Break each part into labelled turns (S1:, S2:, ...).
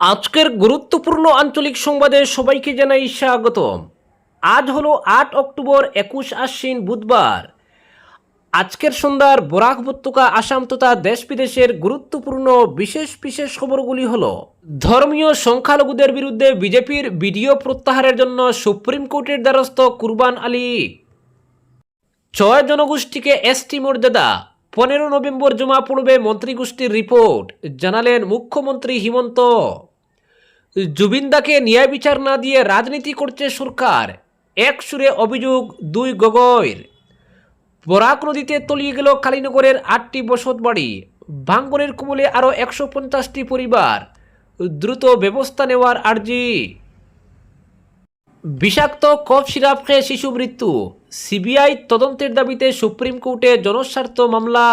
S1: আজকের গুরুত্বপূর্ণ আঞ্চলিক সংবাদে সবাইকে জানাই স্বাগতম। আজ হলো আট অক্টোবর একুশ আশ্বিন বুধবার। আজকের সন্ধ্যার বরাক উপত্যকা আসাম তথা দেশ বিদেশের গুরুত্বপূর্ণ বিশেষ বিশেষ খবরগুলি হল, ধর্মীয় সংখ্যালঘুদের বিরুদ্ধে বিজেপির ভিডিও প্রত্যাহারের জন্য সুপ্রিম কোর্টের দ্বারস্থ কুরবান আলী। ছয় জনগোষ্ঠীকে এসটি মর্যাদা পনেরো নভেম্বর জমা পড়বে মন্ত্রীগোষ্ঠীর রিপোর্ট। জানালেন মুখ্যমন্ত্রী হিমন্ত। জুবিন্দাকে ন্যায় বিচার না দিয়ে রাজনীতি করছে সরকার। এক সুরে অভিযোগ, দুই গগৈর। বরাক নদীতে তলিয়ে গেল কালীনগরের আটটি বসত বাড়ি। ভাঙ্গনের কুমলে আরও একশো পঞ্চাশটি পরিবার। দ্রুত ব্যবস্থা নেওয়ার আর্জি। বিষাক্ত কফ সিরাপ খেয়ে শিশু মৃত্যু। সিবিআই তদন্তের দাবিতে সুপ্রিম কোর্টে জনস্বার্থ মামলা।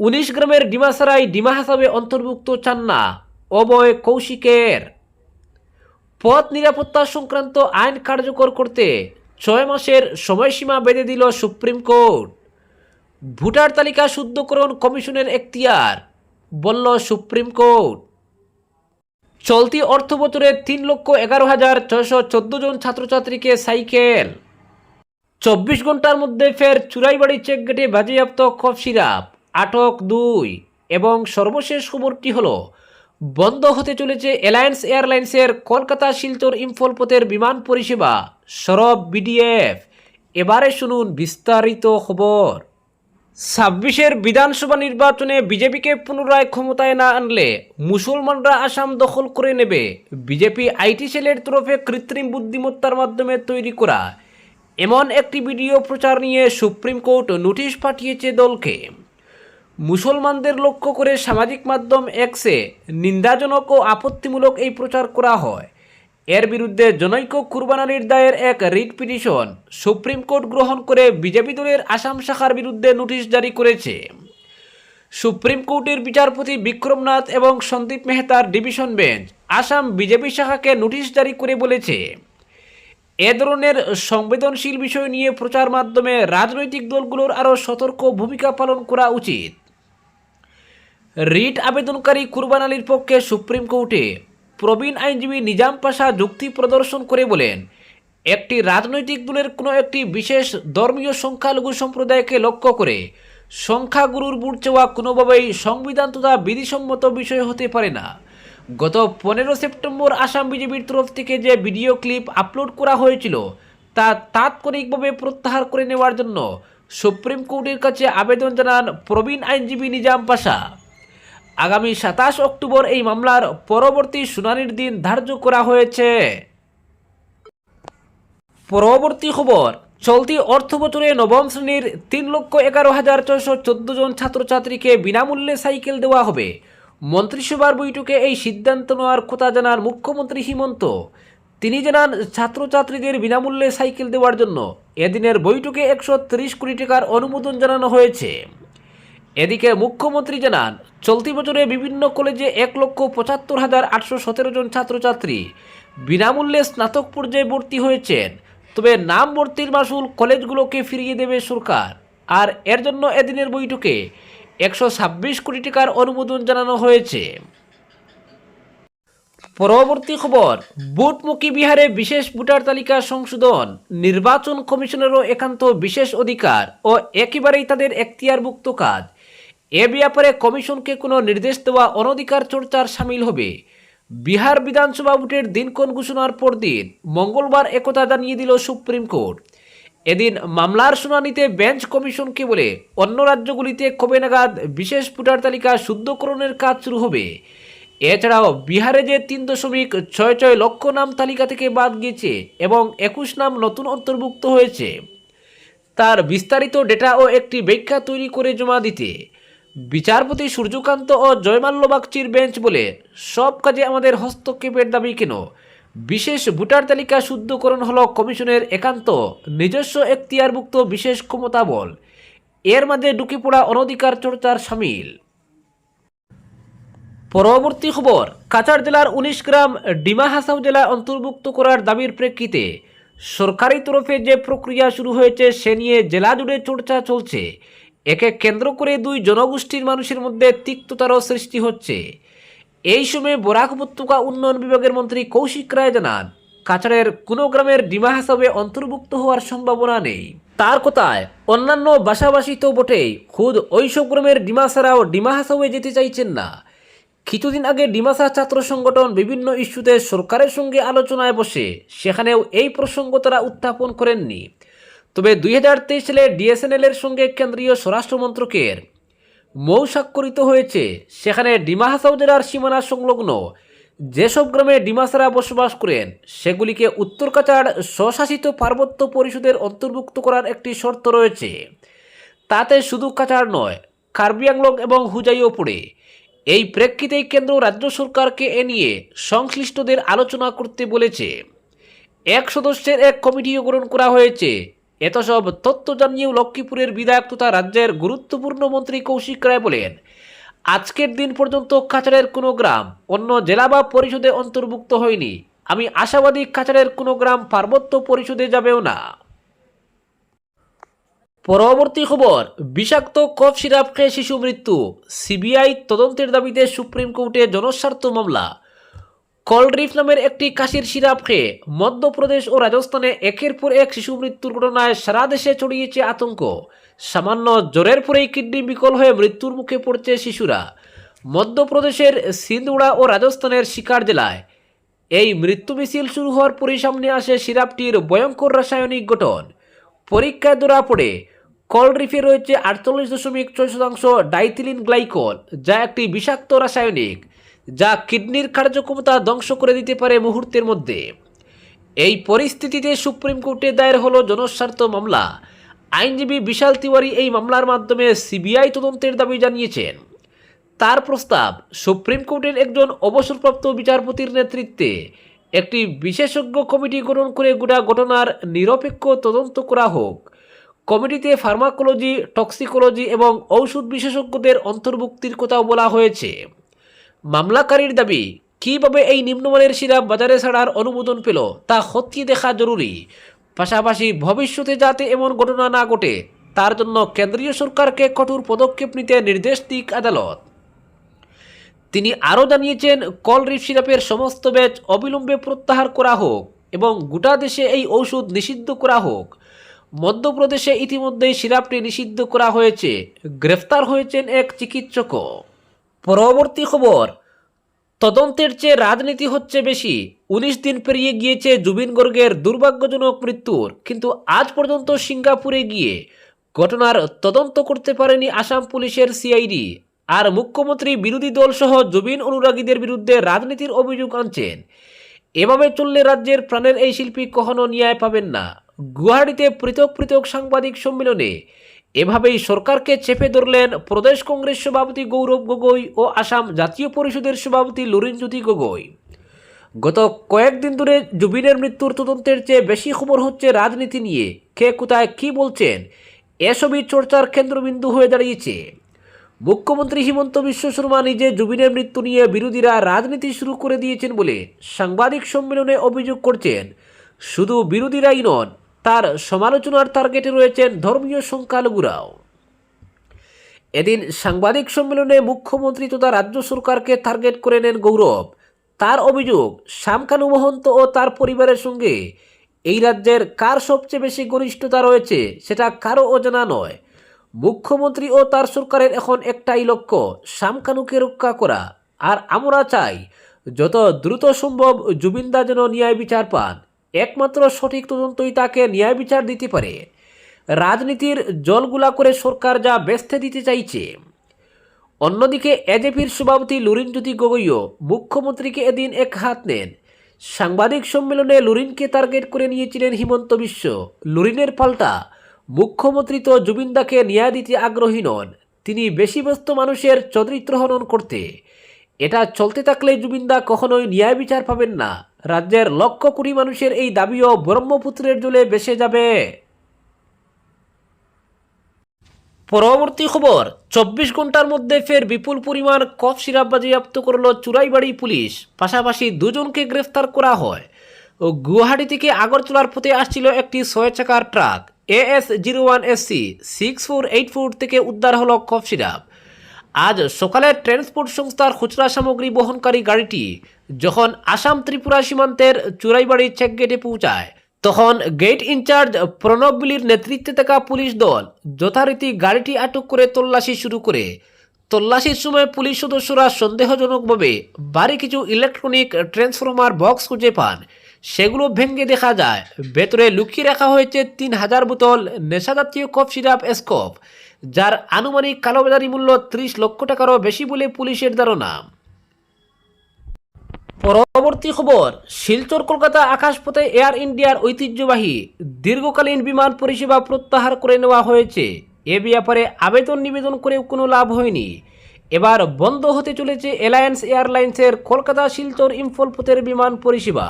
S1: উনিশ গ্রামের ডিমাসারাই ডিমা হাসাবে অন্তর্ভুক্ত চান না অবয় কৌশিকের। পথ নিরাপত্তা সংক্রান্ত আইন কার্যকর করতে ছয় মাসের সময়সীমা বেঁধে দিল সুপ্রিম কোর্ট। ভোটার তালিকা শুদ্ধকরণ কমিশনের এখতিয়ার, বলল সুপ্রিম কোর্ট। চলতি অর্থ বছরে তিন লক্ষ এগারো হাজার ছয়শো চোদ্দ জন ছাত্রছাত্রীকে সাইকেল। চব্বিশ ঘণ্টার মধ্যে ফের চুরাইবাড়ি চেক গেটে বাজেয়াপ্ত কফ সিরাপ। আটক দুই। এবং সর্বশেষ খবরটি হল, বন্ধ হতে চলেছে এলায়েন্স এয়ারলাইন্সের কলকাতা শিলচর ইম্ফল পথের বিমান পরিষেবা, সরব বিডিএফ। এবারে শুনুন বিস্তারিত খবর। ছাব্বিশের বিধানসভা নির্বাচনে বিজেপিকে পুনরায় ক্ষমতায় না আনলে মুসলমানরা আসাম দখল করে নেবে। বিজেপি আইটি সেলের তরফে কৃত্রিম বুদ্ধিমত্তার মাধ্যমে তৈরি করা এমন একটি ভিডিও প্রচার নিয়ে সুপ্রিম কোর্ট নোটিশ পাঠিয়েছে দলকে। মুসলমানদের লক্ষ্য করে সামাজিক মাধ্যম এক্সে নিন্দাজনক ও আপত্তিমূলক এই প্রচার করা হয়। এর বিরুদ্ধে জনৈক কুরবানালির দায়ের এক রিট পিটিশন সুপ্রিম কোর্ট গ্রহণ করে বিজেপি দলের আসাম শাখার বিরুদ্ধে নোটিশ জারি করেছে। সুপ্রিম কোর্টের বিচারপতি বিক্রমনাথ এবং সন্দীপ মেহতার ডিভিশন বেঞ্চ আসাম বিজেপি শাখাকে নোটিশ জারি করে বলেছে। এ ধরনের সংবেদনশীল বিষয় নিয়ে প্রচার মাধ্যমে রাজনৈতিক দলগুলোর আরও সতর্ক ভূমিকা পালন করা উচিত। রিট আবেদনকারী কুরবান আলীর পক্ষে সুপ্রিম কোর্টে প্রবীণ আইনজীবী নিজাম পাশা যুক্তি প্রদর্শন করে বলেন, একটি রাজনৈতিক দলের কোনো একটি বিশেষ ধর্মীয় সংখ্যালঘু সম্প্রদায়কে লক্ষ্য করে সংখ্যাগুরুর বুট চাওয়া কোনোভাবেই সংবিধান তথা বিধিসম্মত বিষয় হতে পারে না। গত পনেরো সেপ্টেম্বর আসাম বিজেপির তরফ থেকে যে ভিডিও ক্লিপ আপলোড করা হয়েছিল, তা তাৎক্ষণিকভাবে প্রত্যাহার করে নেওয়ার জন্য সুপ্রিম কোর্টের কাছে আবেদন জানান প্রবীণ আইনজীবী নিজাম পাশা। আগামী সাতাশ অক্টোবর এই মামলার পরবর্তী শুনানির দিন ধার্য করা হয়েছে। পরবর্তী খবর, চলতি অর্থ বছরে নবম শ্রেণির তিন লক্ষ এগারো হাজার ছয়শো চোদ্দ জন ছাত্রছাত্রীকে বিনামূল্যে সাইকেল দেওয়া হবে। মন্ত্রিসভার বৈঠকে এই সিদ্ধান্ত নেওয়ার কথা জানান মুখ্যমন্ত্রী হিমন্ত। তিনি জানান, ছাত্রছাত্রীদের বিনামূল্যে সাইকেল দেওয়ার জন্য এদিনের বৈঠকে একশো কোটি টাকার অনুমোদন জানানো হয়েছে। এদিকে মুখ্যমন্ত্রী জানান, চলতি বছরে বিভিন্ন কলেজে এক লক্ষ পঁচাত্তর হাজার আটশো সতেরো জন ছাত্রছাত্রী বিনামূল্যে স্নাতক পর্যায়ে ভর্তি হয়েছেন। তবে নাম ভর্তির মাসুল কলেজগুলোকে ফিরিয়ে দেবে সরকার। আর এর জন্য এদিনের বৈঠকে একশো ছাব্বিশ কোটি টাকার অনুমোদন জানানো হয়েছে। পরবর্তী খবর, বুটমুখী বিহারে বিশেষ ভোটার তালিকা সংশোধন, নির্বাচন কমিশনেরও একান্ত বিশেষ অধিকার ও একেবারেই তাদের এখতিয়ারভুক্ত কাজ। এ ব্যাপারে কমিশনকে কোনো নির্দেশ দেওয়া অনধিকার চর্চার সামিল হবে। বিহার বিধানসভা ভোটের দিনক্ষণ ঘোষণার পরদিন মঙ্গলবার একথা জানিয়ে দিল সুপ্রিম কোর্ট। এদিন মামলার শুনানিতে বেঞ্চ কমিশন কমিশনকে বলে অন্য রাজ্যগুলিতে কবে নাগাদ বিশেষ ভোটার তালিকা শুদ্ধকরণের কাজ শুরু হবে। এছাড়াও বিহারে যে তিন দশমিক ছয় ছয় লক্ষ নাম তালিকা থেকে বাদ গিয়েছে এবং একুশ নাম নতুন অন্তর্ভুক্ত হয়েছে। তার বিস্তারিত ডেটা ও একটি ব্যাখ্যা তৈরি করে জমা দিতে বিচারপতি সূর্যকান্ত ও জয়মাল্য বাগচির বেঞ্চ বলে, সব কাজে আমাদের হস্তক্ষেপের দাবি কেন? বিশেষ ভোটার তালিকা শুদ্ধকরণ হল কমিশনের একান্ত, নিজস্ব এখতিয়ারভুক্ত বিশেষ ক্ষমতা বল। এর মাঝে ঢুকে পড়া অনধিকার চর্চার সামিল। পরবর্তী খবর, কাছাড় জেলার উনিশ গ্রাম ডিমা হাসাও জেলায় অন্তর্ভুক্ত করার দাবির প্রেক্ষিতে সরকারি তরফে যে প্রক্রিয়া শুরু হয়েছে সে নিয়ে জেলা জুড়ে চর্চা চলছে। একে কেন্দ্র করে দুই জনগোষ্ঠীর মানুষের মধ্যে তিক্ততারও সৃষ্টি হচ্ছে। এই সময় বরাক উপত্যকা উন্নয়ন বিভাগের মন্ত্রী কৌশিক রায় জানান, কাছাড়ের কোনো গ্রামের ডিমা হাসাবে অন্তর্ভুক্ত হওয়ার সম্ভাবনা নেই। তার কথায়, অন্যান্য বাসাবাসী তো বটেই খুদ ওইসব গ্রামের ডিমা ছাড়াও ডিমা হাসাবে যেতে চাইছেন না। কিছুদিন আগে ডিমাসা ছাত্র সংগঠন বিভিন্ন ইস্যুতে সরকারের সঙ্গে আলোচনায় বসে, সেখানেও এই প্রসঙ্গ তারা উত্থাপন করেননি। তবে দুই হাজার তেইশ সালে ডিএসএনএল এর সঙ্গে কেন্দ্রীয় স্বরাষ্ট্র মন্ত্রকের মৌ স্বাক্ষরিত হয়েছে। সেখানে ডিমা হাসাও জেলার সীমানা সংলগ্ন যেসব গ্রামে ডিমাসারা বসবাস করেন, সেগুলিকে উত্তর কাছাড় স্বশাসিত পার্বত্য পরিষদের অন্তর্ভুক্ত করার একটি শর্ত রয়েছে। তাতে শুধু কাছাড় নয়, কার্বি আংলং এবং হুজাইও পড়ে। এই প্রেক্ষিতেই কেন্দ্র রাজ্য সরকারকে এ নিয়ে সংশ্লিষ্টদের আলোচনা করতে বলেছে। এক সদস্যের এক কমিটিও গঠন করা হয়েছে। এত সব তথ্য জানিয়েও লক্ষ্মীপুরের বিধায়ক তথা রাজ্যের গুরুত্বপূর্ণ মন্ত্রী কৌশিক রায় বলেন, আজকের দিন পর্যন্ত কাছাড়ের কোনো গ্রাম, অন্য জেলা বা পরিষদে অন্তর্ভুক্ত হয়নি। আমি আশাবাদী কাছাড়ের কোনো গ্রাম পার্বত্য পরিষদে যাবেও না। পরবর্তী খবর, বিষাক্ত কফ সিরাপ খেয়ে শিশু মৃত্যু। সিবিআই তদন্তের দাবিতে সুপ্রিম কোর্টে জনস্বার্থ মামলা। কলড্রিফ নামের একটি কাশির সিরাপ খেয়ে মধ্যপ্রদেশ ও রাজস্থানে একের পর এক শিশু মৃত্যুর ঘটনায় সারা দেশে ছড়িয়েছে আতঙ্ক। সামান্য জ্বরের পরেই কিডনি বিকল হয়ে মৃত্যুর মুখে পড়ছে শিশুরা। মধ্যপ্রদেশের সিন্দুড়া ও রাজস্থানের শিকার জেলায় এই মৃত্যু মিছিল শুরু হওয়ার পরই সামনে আসে সিরাপটির ভয়ঙ্কর রাসায়নিক গঠন। পরীক্ষায় ধরা পড়ে কলড্রিফে রয়েছে আটচল্লিশ দশমিক ছয় শতাংশ ডাইথিলিন গ্লাইকল, যা একটি বিষাক্ত রাসায়নিক। যা কিডনির কার্যক্ষমতা ধ্বংস করে দিতে পারে মুহূর্তের মধ্যে। এই পরিস্থিতিতে সুপ্রিম কোর্টে দায়ের হলো জনস্বার্থ মামলা। আইনজীবী বিশাল তিওয়ারি এই মামলার মাধ্যমে সিবিআই তদন্তের দাবি জানিয়েছেন। তার প্রস্তাব, সুপ্রিম কোর্টের একজন অবসরপ্রাপ্ত বিচারপতির নেতৃত্বে একটি বিশেষজ্ঞ কমিটি গঠন করে গোটা ঘটনার নিরপেক্ষ তদন্ত করা হোক। কমিটিতে ফার্মাকোলজি, টক্সিকোলজি এবং ঔষধ বিশেষজ্ঞদের অন্তর্ভুক্তির কথাও বলা হয়েছে। মামলাকারীর দাবি, কীভাবে এই নিম্নমানের সিরাপ বাজারে ছাড়ার অনুমোদন পেল তা খতিয়ে দেখা জরুরি পাশাপাশি ভবিষ্যতে যাতে এমন ঘটনা না ঘটে তার জন্য কেন্দ্রীয় সরকারকে কঠোর পদক্ষেপ নিতে নির্দেশ দিক আদালত। তিনি আরও জানিয়েছেন, কল রিফ সিরাপের সমস্ত ব্যাচ অবিলম্বে প্রত্যাহার করা হোক এবং গোটা দেশে এই ঔষধ নিষিদ্ধ করা হোক। মধ্যপ্রদেশে ইতিমধ্যেই সিরাপটি নিষিদ্ধ করা হয়েছে, গ্রেফতার হয়েছেন এক চিকিৎসকও। পরবর্তী খবর, তদন্তের চেয়ে রাজনীতি হচ্ছে বেশি। উনিশ দিন পেরিয়ে গিয়েছে জুবিন গর্গের দুর্ভাগ্যজনক মৃত্যুর, কিন্তু আজ পর্যন্ত সিঙ্গাপুরে গিয়ে ঘটনার তদন্ত করতে পারেনি আসাম পুলিশের সিআইডি। আর মুখ্যমন্ত্রী বিরোধী দলসহ জুবিন অনুরাগীদের বিরুদ্ধে রাজনীতির অভিযোগ আনছেন। এভাবে চললে রাজ্যের প্রাণের এই শিল্পী কখনো ন্যায় পাবেন না। গুয়াহাটিতে পৃথক পৃথক সাংবাদিক সম্মেলনে এভাবেই সরকারকে চেপে ধরলেন প্রদেশ কংগ্রেস সভাপতি গৌরব গগৈ ও আসাম জাতীয় পরিষদের সভাপতি লুরিনজ্যোতি গগৈ। গত কয়েকদিন ধরে জুবিনের মৃত্যুর তদন্তের চেয়ে বেশি খবর হচ্ছে রাজনীতি নিয়ে। কে কোথায় কী বলছেন, এসবই চর্চার কেন্দ্রবিন্দু হয়ে দাঁড়িয়েছে। মুখ্যমন্ত্রী হিমন্ত বিশ্ব শর্মা নিজে জুবিনের মৃত্যু নিয়ে বিরোধীরা রাজনীতি শুরু করে দিয়েছেন বলে সাংবাদিক সম্মেলনে অভিযোগ করছেন, শুধু বিরোধীরাই নন তার সমালোচনার টার্গেটে রয়েছেন ধর্মীয় সংখ্যালঘুরাও। এদিন সাংবাদিক সম্মেলনে মুখ্যমন্ত্রী তথা রাজ্য সরকারকে টার্গেট করে নেন গৌরব। তার অভিযোগ শ্যামকানু মহন্ত ও তার পরিবারের সঙ্গে এই রাজ্যের কার সবচেয়ে বেশি ঘনিষ্ঠতা রয়েছে সেটা কারও অজানা নয়। মুখ্যমন্ত্রী ও তার সরকারের এখন একটাই লক্ষ্য শ্যামকানুকে রক্ষা করা। আর আমরা চাই, যত দ্রুত সম্ভব জুবিনদা যেন ন্যায় বিচার পান। একমাত্র সঠিক তদন্তই তাকে ন্যায় বিচার দিতে পারে। রাজনীতির জলগুলা করে সরকার যা বেস্তে দিতে চাইছে। অন্যদিকে এজেপির সভাপতি লুরিনজ্যোতি গগৈও মুখ্যমন্ত্রীকে এদিন এক হাত নেন। সাংবাদিক সম্মেলনে লুরিনকে টার্গেট করে নিয়েছিলেন হিমন্ত বিশ্ব। লুরিনের পাল্টা, মুখ্যমন্ত্রী তো জুবিনদাকে ন্যায় দিতে আগ্রহী নন, তিনি বেশি ব্যস্ত মানুষের চরিত্র হনন করতে। এটা চলতে থাকলে জুবিনদা কখনোই ন্যায় বিচার পাবেন না। রাজ্যের লক্ষ কোটি মানুষের এই দাবিও ব্রহ্মপুত্রের জলে ভেসে যাবে। পরবর্তী খবর, চব্বিশ ঘণ্টার মধ্যে ফের বিপুল পরিমাণ কফ সিরাপ বাজেয়াপ্ত করল চুরাইবাড়ি পুলিশ, পাশাপাশি দুজনকে গ্রেফতার করা হয়। ও গুয়াহাটি থেকে আগরতলার পথে আসছিল একটি ছয় চাকার truck, AS zero one SC, six four eight four থেকে উদ্ধার হলো কফ সিরাপ। আজ সকালে ট্রান্সপোর্ট সংস্থার খুচরা সামগ্রী বহনকারী গাড়িটি যখন আসাম ত্রিপুরা সীমান্তের চুরাইবাড়ি চেক গেটে পৌঁছায়, তখন গেট ইনচার্জ প্রণব বিলির নেতৃত্বে থাকা পুলিশ দল যথারীতি গাড়িটি আটক করে তল্লাশি শুরু করে। তল্লাশির সময় পুলিশ সদস্যরা সন্দেহজনকভাবে বাড়ি কিছু ইলেকট্রনিক ট্রান্সফরমার বক্স খুঁজে পান। সেগুলো ভেঙে দেখা যায়। ভেতরে লুকিয়ে রাখা হয়েছে তিন হাজার বোতল নেশাজাতীয় কফ সিরাপ স্কপ। যার আনুমানিক কালোবাজারি মূল্য ত্রিশ লক্ষ টাকারও বেশি বলে পুলিশের ধারণা। পরবর্তী খবর, শিলচর, কলকাতা আকাশপথে এয়ার ইন্ডিয়ার ঐতিহ্যবাহী দীর্ঘকালীন বিমান পরিষেবা প্রত্যাহার করে নেওয়া হয়েছে। এ ব্যাপারে আবেদন নিবেদন করেও কোনো লাভ হয়নি। এবার বন্ধ হতে চলেছে এলায়েন্স এয়ারলাইন্সের কলকাতা শিলচর ইম্ফল পথের বিমান পরিষেবা।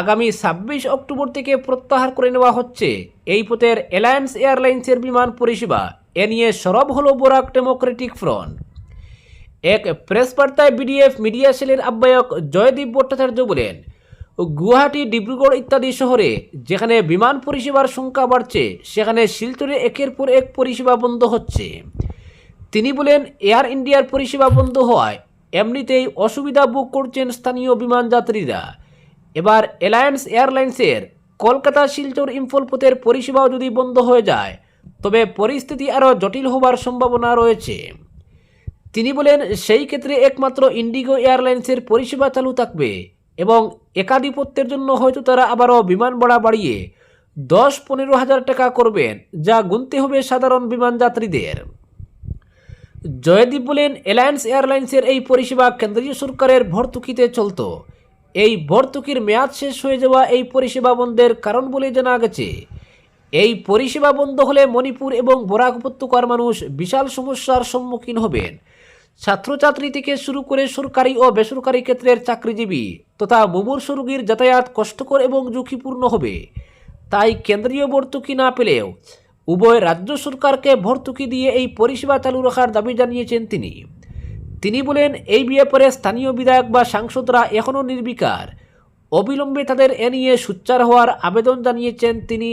S1: আগামী ছাব্বিশ অক্টোবর থেকে প্রত্যাহার করে নেওয়া হচ্ছে। এই পথের এলায়েন্স এয়ারলাইন্সের বিমান পরিষেবা এ নিয়ে সরব হল বোরাক ডেমোক্রেটিক ফ্রন্ট। এক প্রেস বার্তায় বিডিএফ মিডিয়া সেলের আহ্বায়ক জয়দীপ ভট্টাচার্য বলেন, গুয়াহাটি, ডিব্রুগড় ইত্যাদি শহরে যেখানে বিমান পরিষেবার সংখ্যা বাড়ছে, সেখানে শিলচরে একের পর এক পরিষেবা বন্ধ হচ্ছে। তিনি বলেন, এয়ার ইন্ডিয়ার পরিষেবা বন্ধ হওয়ায় এমনিতেই অসুবিধা বুক করছেন স্থানীয় বিমান যাত্রীরা। এবার এলায়েন্স এয়ারলাইন্সের কলকাতা শিলচর ইম্ফল পথের পরিষেবাও যদি বন্ধ হয়ে যায় তবে পরিস্থিতি আরও জটিল হবার সম্ভাবনা রয়েছে। তিনি বলেন, সেই ক্ষেত্রে একমাত্র ইন্ডিগো এয়ারলাইন্সের পরিষেবা চালু থাকবে এবং একাধিপত্যের জন্য হয়তো তারা আবারও বিমান ভাড়া বাড়িয়ে দশ পনেরো হাজার টাকা করবেন, যা গুনতে হবে সাধারণ বিমান যাত্রীদের। জয়দীপ বলেন এলায়েন্স এয়ারলাইন্সের এই পরিষেবা কেন্দ্রীয় সরকারের ভর্তুকিতে চলত। এই ভর্তুকির মেয়াদ শেষ হয়ে যাওয়া এই পরিষেবা বন্ধের কারণ বলে জানা গেছে। এই পরিষেবা বন্ধ হলে মণিপুর এবং বরাক উপত্যকার মানুষ বিশাল সমস্যার সম্মুখীন হবেন। ছাত্রছাত্রী থেকে শুরু করে সরকারি ও বেসরকারি ক্ষেত্রের চাকরিজীবী তথা মুমূর্ষ রোগীর যাতায়াত কষ্টকর এবং ঝুঁকিপূর্ণ হবে। তাই কেন্দ্রীয় ভর্তুকি না পেলেও উভয় রাজ্য সরকারকে ভর্তুকি দিয়ে এই পরিষেবা চালু রাখার দাবি জানিয়েছেন তিনি। তিনি বলেন, এই ব্যাপারে স্থানীয় বিধায়ক বা সাংসদরা এখনও নির্বিকার। অবিলম্বে তাদের এ নিয়ে সুচ্চার হওয়ার আবেদন জানিয়েছেন তিনি।